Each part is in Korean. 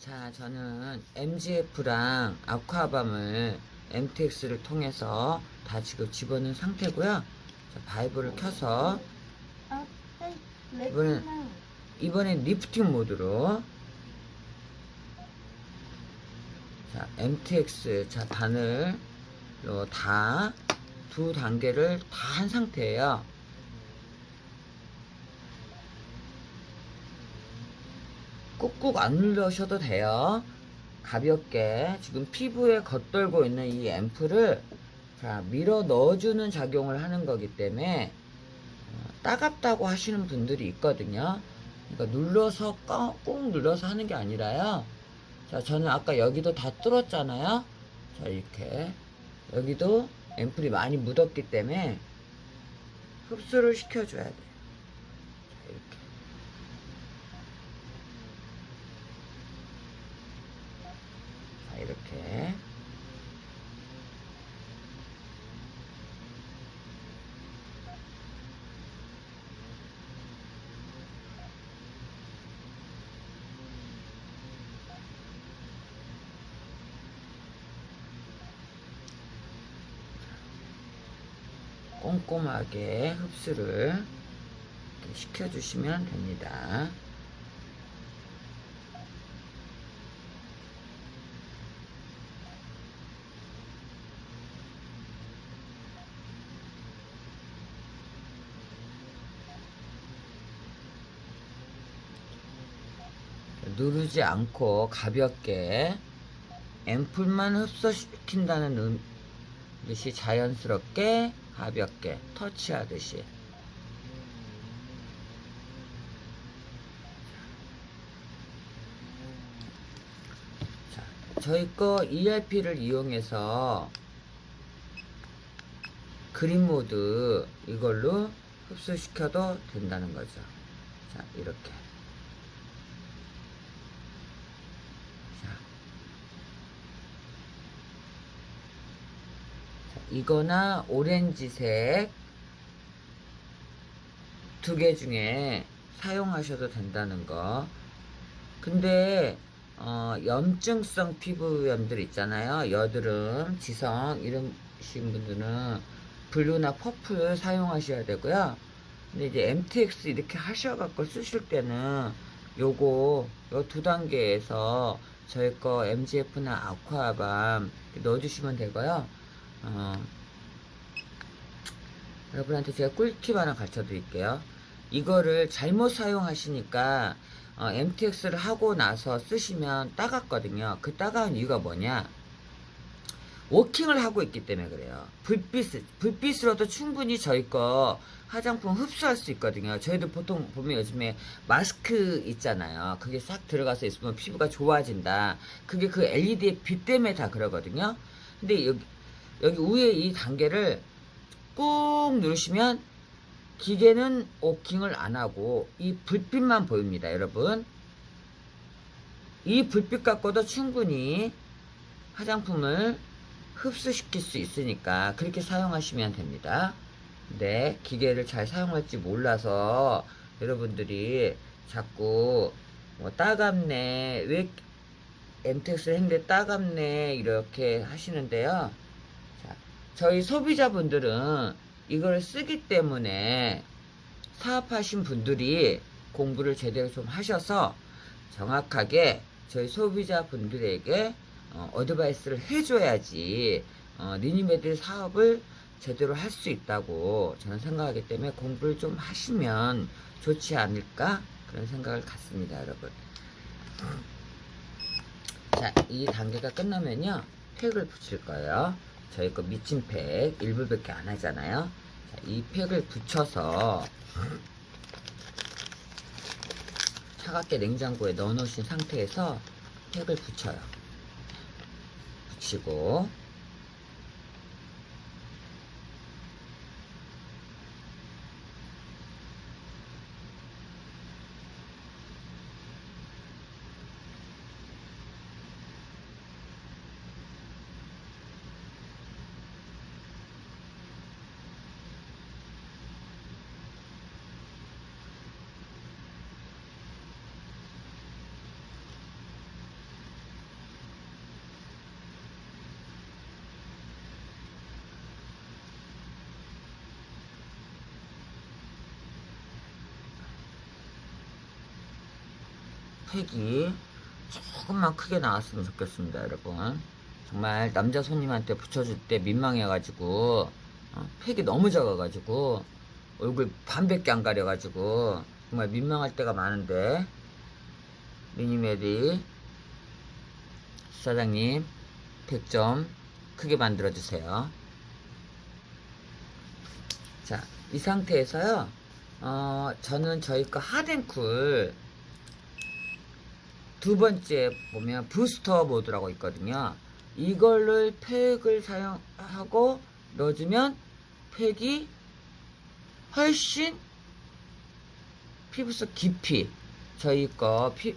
자, 저는 MGF랑 아쿠아밤을 MTX를 통해서 다 지금 집어넣은 상태고요. 자, 바이브를 켜서. 이번엔-. 이번엔 리프팅 모드로 자, MTX 자, 바늘로 다 두 단계를 다 한 상태예요. 꾹꾹 안 눌러셔도 돼요. 가볍게 지금 피부에 겉돌고 있는 이 앰플을 자, 밀어 넣어주는 작용을 하는 거기 때문에 어, 따갑다고 하시는 분들이 있거든요. 그러니까 눌러서 꺼- 꾹 눌러서 하는 게 아니라요. 자, 저는 아까 여기도 다 뚫었잖아요. 자, 이렇게 여기도 앰플이 많이 묻었기 때문에 흡수를 시켜줘야 돼. 꼼꼼하게 흡수를 시켜주시면 됩니다. 누르지 않고 가볍게 앰플만 흡수시킨다는 음- 듯이 자연스럽게 가볍게 터치하듯이 자, 저희 거 ERP를 이용해서 그린 모드 이걸로 흡수시켜도 된다는 거죠. 자, 이렇게. 이거나 오렌지색 두 개 중에 사용하셔도 된다는 거. 근데 어, 염증성 피부염들 있잖아요. 여드름, 지성 이러신 분들은 블루나 퍼플 사용하셔야 되고요. 근데 이제 MTX 이렇게 하셔갖고 쓰실 때는 요거 요 두 단계에서 저희 거 MGF나 아쿠아밤 넣어주시면 되고요. 어, 여러분한테 제가 꿀팁 하나 가르쳐 드릴게요. 이거를 잘못 사용하시니까 어, MTX를 하고 나서 쓰시면 따갑거든요. 그 따가운 이유가 뭐냐? 워킹을 하고 있기 때문에 그래요. 불빛, 불빛으로도 충분히 저희 거 화장품 흡수할 수 있거든요. 저희도 보통 보면 요즘에 마스크 있잖아요. 그게 싹 들어가서 있으면 피부가 좋아진다. 그게 그 LED의 빛 때문에 다 그러거든요. 근데 여기, 여기 위에 이 단계를 꾹 누르시면 기계는 워킹을 안 하고 이 불빛만 보입니다, 여러분. 이 불빛 갖고도 충분히 화장품을 흡수시킬 수 있으니까 그렇게 사용하시면 됩니다. 네, 기계를 잘 사용할지 몰라서 여러분들이 자꾸 뭐 따갑네, 왜 MTX를 했는데 따갑네, 이렇게 하시는데요. 자, 저희 소비자분들은 이걸 쓰기 때문에 사업하신 분들이 공부를 제대로 좀 하셔서 정확하게 저희 소비자분들에게 어, 어드바이스를 해줘야지 어, 니니메드 사업을 제대로 할 수 있다고 저는 생각하기 때문에 공부를 좀 하시면 좋지 않을까 그런 생각을 갖습니다 여러분. 자 이 단계가 끝나면요. 팩을 붙일 거예요 저희 거 미친 팩 일부밖에 안 하잖아요. 자, 이 팩을 붙여서 차갑게 냉장고에 넣어 놓으신 상태에서 팩을 붙여요. 붙이고 팩이 조금만 크게 나왔으면 좋겠습니다, 여러분. 정말 남자 손님한테 붙여줄 때 민망해가지고 어, 팩이 너무 작아가지고 얼굴 반밖에 안 가려가지고 정말 민망할 때가 많은데 미니메디 사장님 팩좀 크게 만들어주세요. 자, 이 상태에서요, 어, 저는 저희 거 하덴쿨 두 번째 보면 부스터 모드라고 있거든요. 이걸를 팩을 사용하고 넣어주면 팩이 훨씬 피부속 깊이 저희 거 피,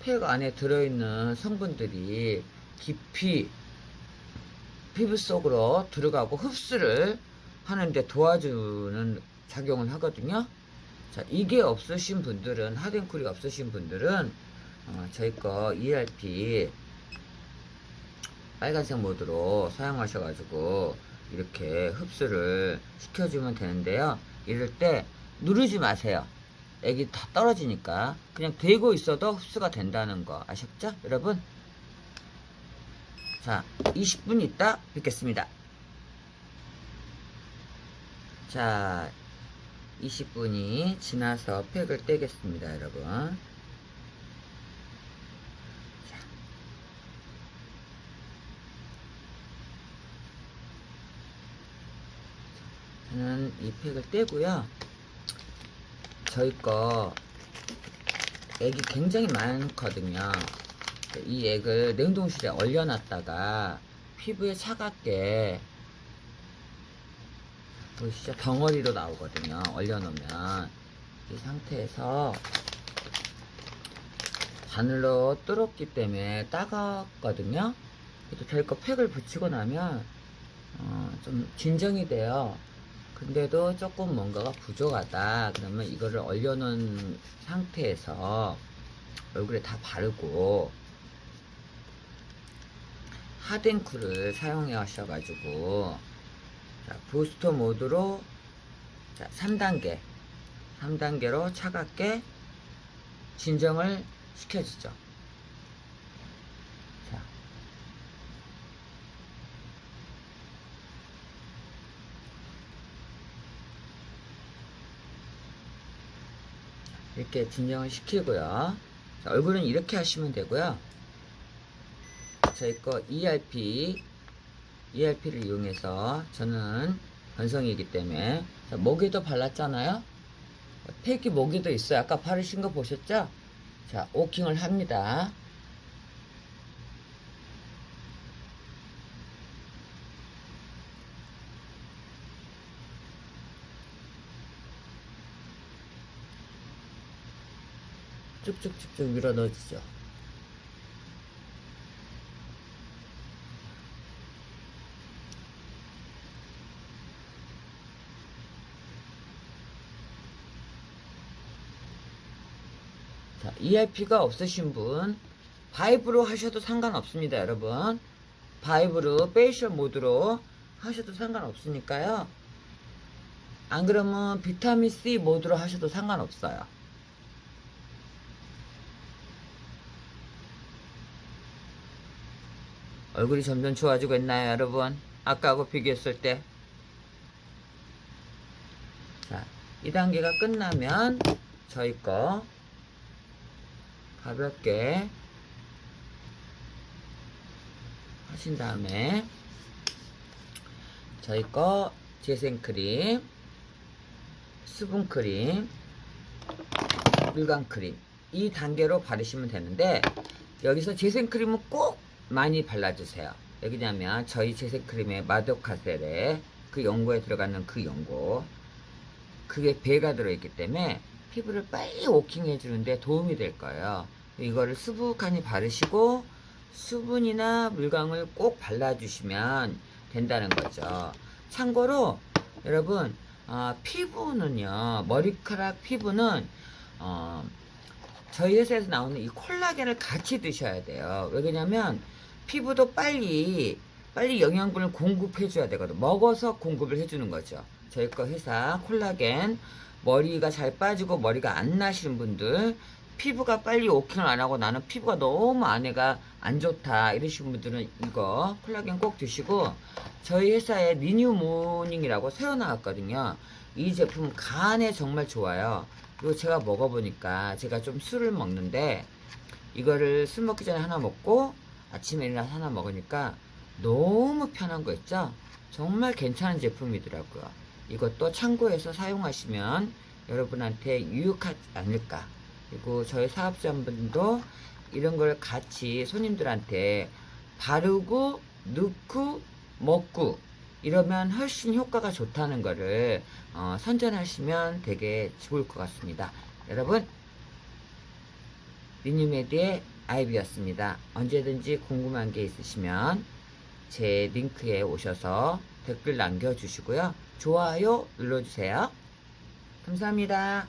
팩 안에 들어있는 성분들이 깊이 피부 속으로 들어가고 흡수를 하는데 도와주는 작용을 하거든요. 자, 이게 없으신 분들은, 하덴쿨이 없으신 분들은, 어, 저희 거 ERP 빨간색 모드로 사용하셔가지고, 이렇게 흡수를 시켜주면 되는데요. 이럴 때 누르지 마세요. 애기 다 떨어지니까. 그냥 대고 있어도 흡수가 된다는 거 아셨죠? 여러분? 자, 20분 있다 뵙겠습니다. 자, 20분이 지나서 팩을 떼겠습니다, 여러분. 저는 이 팩을 떼고요. 저희 거 액이 굉장히 많거든요. 이 액을 냉동실에 얼려놨다가 피부에 차갑게 보시죠. 덩어리로 나오거든요. 얼려놓으면. 이 상태에서 바늘로 뚫었기 때문에 따갑거든요. 그래도 저희 거 팩을 붙이고 나면 어, 좀 진정이 돼요 근데도 조금 뭔가가 부족하다. 그러면 이거를 얼려놓은 상태에서 얼굴에 다 바르고 하덴쿨을 사용해 하셔가지고 자, 부스터 모드로 자, 3단계 3단계로 차갑게 진정을 시켜주죠 이렇게 진정을 시키고요 자, 얼굴은 이렇게 하시면 되고요 저희 거 ERP ERP를 이용해서 저는 건성이기 때문에 자, 목에도 발랐잖아요. 팩이 목에도 있어요. 아까 바르신 거 보셨죠? 자, 오킹을 합니다. 쭉쭉쭉쭉 밀어 넣어주죠. 자, ERP가 없으신 분, 바이브로 하셔도 상관없습니다, 여러분. 바이브로, 페이셜 모드로 하셔도 상관없으니까요. 안 그러면 비타민C 모드로 하셔도 상관없어요. 얼굴이 점점 좋아지고 있나요, 여러분? 아까하고 비교했을 때. 자, 이 단계가 끝나면 저희 거 가볍게 하신 다음에 저희 거 재생크림, 수분크림, 물광크림 이 단계로 바르시면 되는데 여기서 재생크림은 꼭 많이 발라주세요. 왜냐면 저희 재생크림의 마도카셀에 그 연고에 들어가는 그 연고 그게 배가 들어있기 때문에 피부를 빨리 오킹해 주는데 도움이 될 거예요. 이거를 수북하니 바르시고 수분이나 물광을 꼭 발라주시면 된다는 거죠. 참고로 여러분 어, 피부는요 머리카락 피부는 어, 저희 회사에서 나오는 이 콜라겐을 같이 드셔야 돼요. 왜냐면 피부도 빨리 빨리 영양분을 공급해 줘야 되거든. 먹어서 공급을 해 주는 거죠. 저희 거 회사 콜라겐 머리가 잘 빠지고 머리가 안 나시는 분들 피부가 빨리 오킹을 안 하고 나는 피부가 너무 안에가 안 좋다 이러시는 분들은 이거 콜라겐 꼭 드시고 저희 회사에 리뉴 모닝이라고 새로 나왔거든요. 이 제품 간에 정말 좋아요. 그리고 제가 먹어보니까 제가 좀 술을 먹는데 이거를 술 먹기 전에 하나 먹고 아침에 일어나서 하나 먹으니까 너무 편한 거 있죠? 정말 괜찮은 제품이더라고요. 이것도 참고해서 사용하시면 여러분한테 유익하지 않을까. 그리고 저희 사업자분들도 이런 걸 같이 손님들한테 바르고 넣고 먹고 이러면 훨씬 효과가 좋다는 거를 어, 선전하시면 되게 좋을 것 같습니다. 여러분 리뉴메디의 아이비였습니다. 언제든지 궁금한 게 있으시면 제 링크에 오셔서 댓글 남겨주시고요. 좋아요 눌러주세요. 감사합니다.